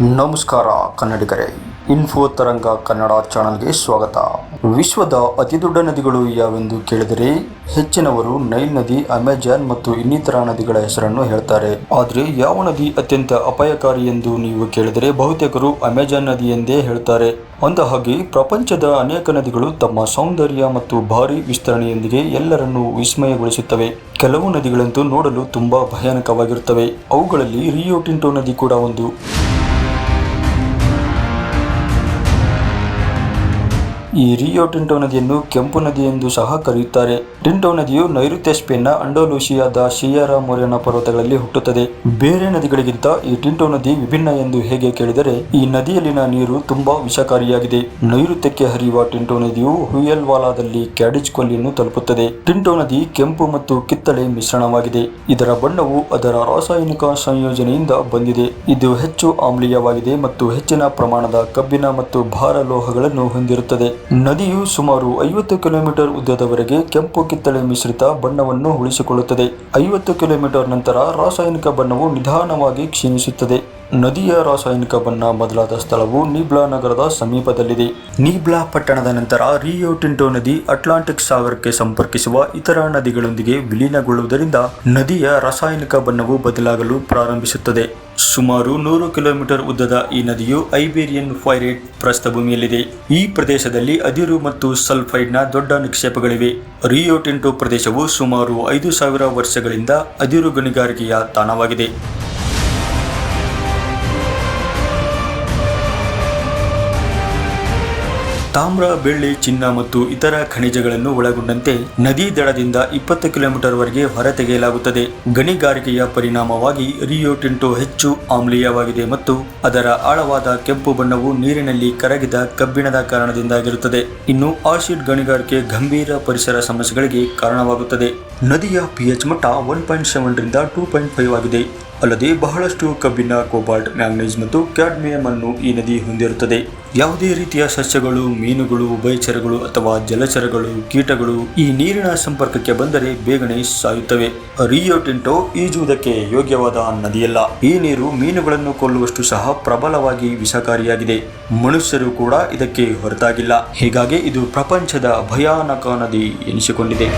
ನಮಸ್ಕಾರ ಕನ್ನಡಿಗರೇ. ಇನ್ಫೋ ತರಂಗ ಕನ್ನಡ ಚಾನಲ್ಗೆ ಸ್ವಾಗತ. ವಿಶ್ವದ ಅತಿದೊಡ್ಡ ನದಿಗಳು ಯಾವೆಂದು ಕೇಳಿದರೆ ಹೆಚ್ಚಿನವರು ನೈಲ್ ನದಿ, ಅಮೆಜಾನ್ ಮತ್ತು ಇನ್ನಿತರ ನದಿಗಳ ಹೆಸರನ್ನು ಹೇಳ್ತಾರೆ. ಆದರೆ ಯಾವ ನದಿ ಅತ್ಯಂತ ಅಪಾಯಕಾರಿ ಎಂದು ನೀವು ಕೇಳಿದರೆ ಬಹುತೇಕರು ಅಮೆಜಾನ್ ನದಿ ಎಂದೇ ಹೇಳ್ತಾರೆ. ಅಂದ ಹಾಗೆ ಪ್ರಪಂಚದ ಅನೇಕ ನದಿಗಳು ತಮ್ಮ ಸೌಂದರ್ಯ ಮತ್ತು ಭಾರಿ ವಿಸ್ತರಣೆಯೊಂದಿಗೆ ಎಲ್ಲರನ್ನೂ ವಿಸ್ಮಯಗೊಳಿಸುತ್ತವೆ. ಕೆಲವು ನದಿಗಳಂತೂ ನೋಡಲು ತುಂಬಾ ಭಯಾನಕವಾಗಿರುತ್ತವೆ. ಅವುಗಳಲ್ಲಿ ರಿಯೋಟಿಂಟೋ ನದಿ ಕೂಡ ಒಂದು. ಈ ರಿಯೋ ಟಿಂಟೋ ನದಿಯನ್ನು ಕೆಂಪು ನದಿ ಎಂದು ಸಹ ಕರೆಯುತ್ತಾರೆ. ಟಿಂಟೋ ನದಿಯು ನೈಋತ್ಯ ಸ್ಪೇನ್ನ ಅಂಡೋಲೂಷಿಯಾದ ಶಿಯಾರಾ ಮೊರೆನ ಪರ್ವತಗಳಲ್ಲಿ ಹುಟ್ಟುತ್ತದೆ. ಬೇರೆ ನದಿಗಳಿಗಿಂತ ಈ ಟಿಂಟೋ ನದಿ ವಿಭಿನ್ನ ಎಂದು ಹೇಗೆ ಕೇಳಿದರೆ, ಈ ನದಿಯಲ್ಲಿನ ನೀರು ತುಂಬಾ ವಿಷಕಾರಿಯಾಗಿದೆ. ನೈಋತ್ಯಕ್ಕೆ ಹರಿಯುವ ಟಿಂಟೋ ನದಿಯು ಹುಯಲ್ವಾಲಾದಲ್ಲಿ ಕ್ಯಾಡಿಜ್ ಕೊಲ್ಲಿಯನ್ನು ತಲುಪುತ್ತದೆ. ಟಿಂಟೋ ನದಿ ಕೆಂಪು ಮತ್ತು ಕಿತ್ತಳೆ ಮಿಶ್ರಣವಾಗಿದೆ. ಇದರ ಬಣ್ಣವು ಅದರ ರಾಸಾಯನಿಕ ಸಂಯೋಜನೆಯಿಂದ ಬಂದಿದೆ. ಇದು ಹೆಚ್ಚು ಆಮ್ಲೀಯವಾಗಿದೆ ಮತ್ತು ಹೆಚ್ಚಿನ ಪ್ರಮಾಣದ ಕಬ್ಬಿಣ ಮತ್ತು ಭಾರ ಲೋಹಗಳನ್ನು ಹೊಂದಿರುತ್ತದೆ. ನದಿಯು ಸುಮಾರು ಐವತ್ತು ಕಿಲೋಮೀಟರ್ ಉದ್ದದವರೆಗೆ ಕೆಂಪು ಕಿತ್ತಳೆ ಮಿಶ್ರಿತ ಬಣ್ಣವನ್ನು ಉಳಿಸಿಕೊಳ್ಳುತ್ತದೆ. ಐವತ್ತು ಕಿಲೋಮೀಟರ್ ನಂತರ ರಾಸಾಯನಿಕ ಬಣ್ಣವು ನಿಧಾನವಾಗಿ ಕ್ಷೀಣಿಸುತ್ತದೆ. ನದಿಯ ರಾಸಾಯನಿಕ ಬಣ್ಣ ಬದಲಾದ ಸ್ಥಳವು ನೀಬ್ಲಾ ನಗರದ ಸಮೀಪದಲ್ಲಿದೆ. ನೀಬ್ಲಾ ಪಟ್ಟಣದ ನಂತರ ರಿಯೋ ಟಿಂಟೋ ನದಿ ಅಟ್ಲಾಂಟಿಕ್ ಸಾಗರಕ್ಕೆ ಸಂಪರ್ಕಿಸುವ ಇತರ ನದಿಗಳೊಂದಿಗೆ ವಿಲೀನಗೊಳ್ಳುವುದರಿಂದ ನದಿಯ ರಾಸಾಯನಿಕ ಬಣ್ಣವು ಬದಲಾಗಲು ಪ್ರಾರಂಭಿಸುತ್ತದೆ. ಸುಮಾರು ನೂರು ಕಿಲೋಮೀಟರ್ ಉದ್ದದ ಈ ನದಿಯು ಐಬೇರಿಯನ್ ಫೈರೇಟ್ ಪ್ರಸ್ಥಭೂಮಿಯಲ್ಲಿದೆ. ಈ ಪ್ರದೇಶದಲ್ಲಿ ಅದಿರು ಮತ್ತು ಸಲ್ಫೈಡ್ನ ದೊಡ್ಡ ನಿಕ್ಷೇಪಗಳಿವೆ. ರಿಯೋ ಪ್ರದೇಶವು ಸುಮಾರು ಐದು ಸಾವಿರ ವರ್ಷಗಳಿಂದ ಅದಿರು ಗಣಿಗಾರಿಕೆಯ ತಾಣವಾಗಿದೆ. ತಾಮ್ರ, ಬೆಳ್ಳಿ, ಚಿನ್ನ ಮತ್ತು ಇತರ ಖನಿಜಗಳನ್ನು ಒಳಗೊಂಡಂತೆ ನದಿ ದಡದಿಂದ ಇಪ್ಪತ್ತು ಕಿಲೋಮೀಟರ್ ವರೆಗೆ ಹೊರತೆಗೆಯಲಾಗುತ್ತದೆ ಗಣಿಗಾರಿಕೆಯ ಪರಿಣಾಮವಾಗಿ ರಿಯೋ ಟಿಂಟೋ ಹೆಚ್ಚು ಆಮ್ಲೀಯವಾಗಿದೆ ಮತ್ತು ಅದರ ಆಳವಾದ ಕೆಂಪು ಬಣ್ಣವು ನೀರಿನಲ್ಲಿ ಕರಗಿದ ಕಬ್ಬಿಣದ ಕಾರಣದಿಂದಾಗಿರುತ್ತದೆ. ಇನ್ನು ಆಸಿಡ್ ಗಣಿಗಾರಿಕೆ ಗಂಭೀರ ಪರಿಸರ ಸಮಸ್ಯೆಗಳಿಗೆ ಕಾರಣವಾಗುತ್ತದೆ. ನದಿಯ ಪಿಎಚ್ ಮಟ್ಟ ಒನ್ ಪಾಯಿಂಟ್ ಸೆವೆನ್ ರಿಂದ ಟೂ ಪಾಯಿಂಟ್ ಫೈವ್ ಆಗಿದೆ. ಅಲ್ಲದೆ ಬಹಳಷ್ಟು ಕಬ್ಬಿನ ಕೋಬಾಲ್ಟ್, ಮ್ಯಾಂಗ್ನೀಸ್ ಮತ್ತು ಕ್ಯಾಡ್ಮಿಯಂ ಅನ್ನು ಈ ನದಿ ಹೊಂದಿರುತ್ತದೆ. ಯಾವುದೇ ರೀತಿಯ ಸಸ್ಯಗಳು, ಮೀನುಗಳು, ಉಭಯಚರಗಳು ಅಥವಾ ಜಲಚರಗಳು, ಕೀಟಗಳು ಈ ನೀರಿನ ಸಂಪರ್ಕಕ್ಕೆ ಬಂದರೆ ಬೇಗನೆ ಸಾಯುತ್ತವೆ. ರಿಯೋ ಟಿಂಟೋ ಈಜುವುದಕ್ಕೆ ಯೋಗ್ಯವಾದ ನದಿಯಲ್ಲ. ಈ ನೀರು ಮೀನುಗಳನ್ನು ಕೊಲ್ಲುವಷ್ಟು ಸಹ ಪ್ರಬಲವಾಗಿ ವಿಷಕಾರಿಯಾಗಿದೆ. ಮನುಷ್ಯರು ಕೂಡ ಇದಕ್ಕೆ ಹೊರತಾಗಿಲ್ಲ. ಹೀಗಾಗಿ ಇದು ಪ್ರಪಂಚದ ಭಯಾನಕ ನದಿ ಎನಿಸಿಕೊಂಡಿದೆ.